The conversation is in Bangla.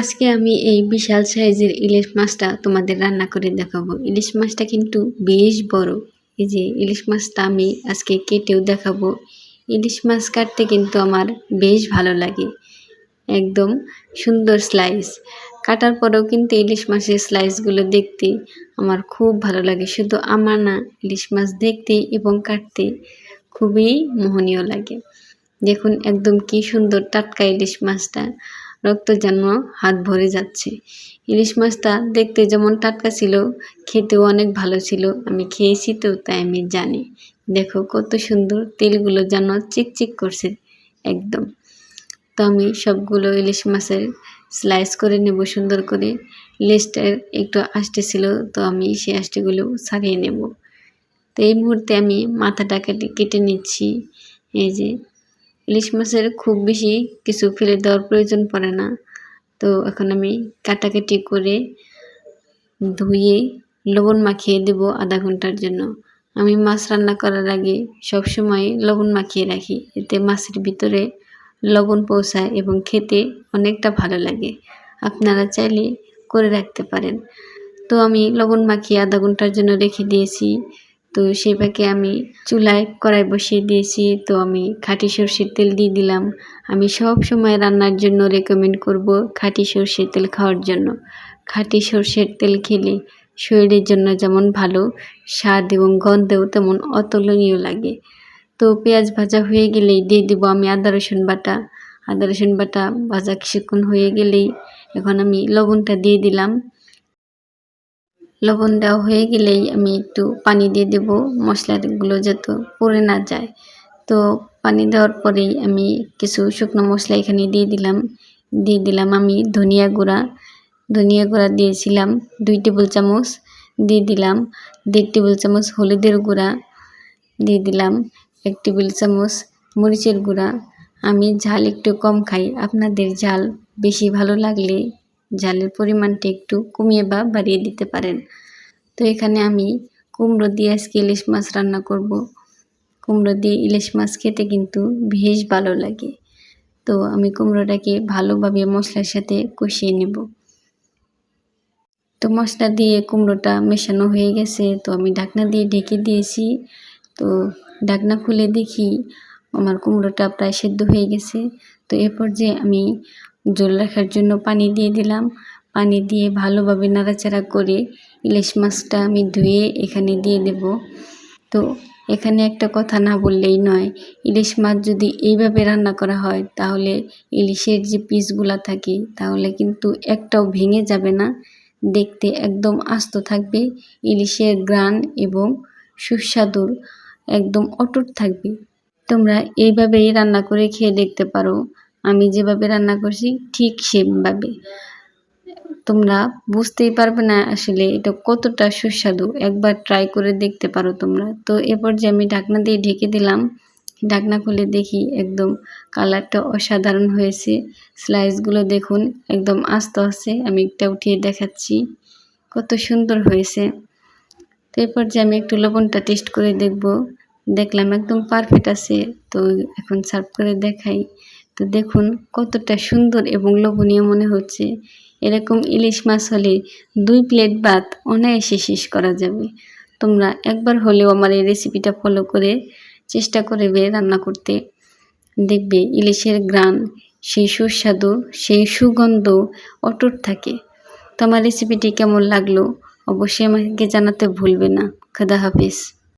আজকে আমি এই বিশাল সাইজের ইলিশ মাছটা তোমাদের রান্না করে দেখাবো। ইলিশ মাছটা কিন্তু বেশ বড়। এই যে ইলিশ মাছটা আমি আজকে কেটেও দেখাবো। ইলিশ মাছ কাটতে কিন্তু আমার বেশ ভালো লাগে। একদম সুন্দর স্লাইস কাটার পরেও কিন্তু ইলিশ মাছের স্লাইসগুলো দেখতে আমার খুব ভালো লাগে। শুধু আমার না, ইলিশ মাছ দেখতে এবং কাটতে খুবই মোহনীয় লাগে। দেখুন একদম কি সুন্দর টাটকা ইলিশ মাছটা। রক্ত যেন হাত ভরে যাচ্ছে। ইলিশ মাছটা দেখতে যেমন টাটকা ছিল, খেতেও অনেক ভালো ছিল। আমি খেয়েছি তো, তাই আমি জানি। দেখো কত সুন্দর তেলগুলো যেন চিকচিক করছে একদম। তো আমি সবগুলো ইলিশ মাছের স্লাইস করে নেব সুন্দর করে। লেজটা একটু আষ্টে ছিল, তো আমি সেই আষ্টেগুলো ছাড়িয়ে নেব। তো এই মুহূর্তে আমি মাথাটা কেটে কেটে নিচ্ছি। এই যে ইলিশ মাছের খুব বেশি কিছু ফেলে দেওয়ার প্রয়োজন পড়ে না। তো এখন আমি কাটাকাটি করে ধুয়ে লবণ মাখিয়ে দেব আধা ঘণ্টার জন্য। আমি মাছ রান্না করার আগে সব সময় লবণ মাখিয়ে রাখি। এতে মাছের ভিতরে লবণ পৌঁছায় এবং খেতে অনেকটা ভালো লাগে। আপনারা চাইলে করে রাখতে পারেন। তো আমি লবণ মাখিয়ে আধা ঘণ্টার জন্য রেখে দিয়েছি। তো পাকে আমি চুলায় কড়াই বসিয়ে দিয়েছি, তো আমি খাঁটি সর্ষের তেল দিয়ে দিলাম। আমি সব সময় রান্নার জন্য রেকমেন্ড করব খাঁটি সর্ষের তেল খাওয়ার জন্য। খাঁটি সর্ষের তেল খেলে শরীরের জন্য যেমন ভালো, স্বাদ এবং গন্ধেও তেমন অতুলনীয় লাগে। তো পেঁয়াজ ভাজা হয়ে গেলেই দিয়ে দেবো আমি আদা, রসুন বাটা। আদা, রসুন বাটা ভাজা কিছুক্ষণ হয়ে গেলেই এখন আমি লবণটা দিয়ে দিলাম। লবণ দেওয়া হয়ে গেলেই আমি একটু পানি দিয়ে দেব। মশলাগুলো যত পড়ে না যায়। তো পানি দেওয়ার পরেই আমি কিছু শুকনো মশলা এখানে দিয়ে দিলাম। দিয়ে দিলাম আমি ধনিয়া গুঁড়া। ধনিয়া গুঁড়া দিয়েছিলাম দুই টেবিল চামচ। দিয়ে দিলাম দেড় টেবিল চামচ হলুদের গুঁড়া। দিয়ে দিলাম এক টেবিল চামচ মরিচের গুঁড়া। আমি ঝাল একটু কম খাই। আপনাদের ঝাল বেশি ভালো লাগলে ঝালের পরিমাণটা একটু কমিয়ে বা বাড়িয়ে দিতে পারেন। তো এখানে আমি কুমড়ো দিয়ে আজকে ইলিশ মাছ রান্না করব। কুমড়ো দিয়ে ইলিশ মাছ খেতে কিন্তু বেশ ভালো লাগে। তো আমি কুমড়োটাকে ভালোভাবে মশলার সাথে কষিয়ে নেব। তো মশলা দিয়ে কুমড়োটা মেশানো হয়ে গেছে, তো আমি ঢাকনা দিয়ে ঢেকে দিয়েছি। তো ঢাকনা খুলে দেখি আমার কুমড়োটা প্রায় সেদ্ধ হয়ে গেছে। তো এরপর যে আমি জল রাখার জন্য পানি দিয়ে দিলাম। পানি দিয়ে ভালোভাবে নাড়াচাড়া করে ইলিশ মাছটা আমি ধুয়ে এখানে দিয়ে দেব। তো এখানে একটা কথা না বললেই নয়, ইলিশ মাছ যদি এইভাবে রান্না করা হয় তাহলে ইলিশের যে পিসগুলো থাকে তাহলে কিন্তু একটাও ভেঙে যাবে না। দেখতে একদম আস্ত থাকবে, ইলিশের গ্রান এবং সুস্বাদুর একদম অটুট থাকবে। তোমরা এইভাবেই রান্না করে খেয়ে দেখতে পারো। আমি যেভাবে রান্না করছি ঠিক সেভাবে তোমরা বুঝতেই পারবে না আসলে এটা কতটা সুস্বাদু। একবার ট্রাই করে দেখতে পারো তোমরা। তো এরপর যে আমি ঢাকনা দিয়ে ঢেকে দিলাম। ঢাকনা খুলে দেখি একদম কালারটা অসাধারণ হয়েছে। স্লাইসগুলো দেখুন, একদম আস্ত আছে। আমি একটা উঠিয়ে দেখাচ্ছি। কত সুন্দর হয়েছে। তো এরপর যে আমি একটু লবণটা টেস্ট করে দেখব। দেখলাম একদম পারফেক্ট আছে। তো এখন সার্ভ করে দেখাই। তো দেখুন কতটা সুন্দর এবং লোভনীয় মনে হচ্ছে। এরকম ইলিশ মাছ হলে দুই প্লেট ভাত অনায়াসে শেষ করা যাবে। তোমরা একবার হলেও আমার এই রেসিপিটা ফলো করে চেষ্টা করবে রান্না করতে। দেখবে ইলিশের গ্রান সেই সুস্বাদু, সেই সুগন্ধ অটুট থাকে। তো আমার রেসিপিটি কেমন লাগল অবশ্যই আমাকে জানাতে ভুলবে না। খাদা হাফিজ।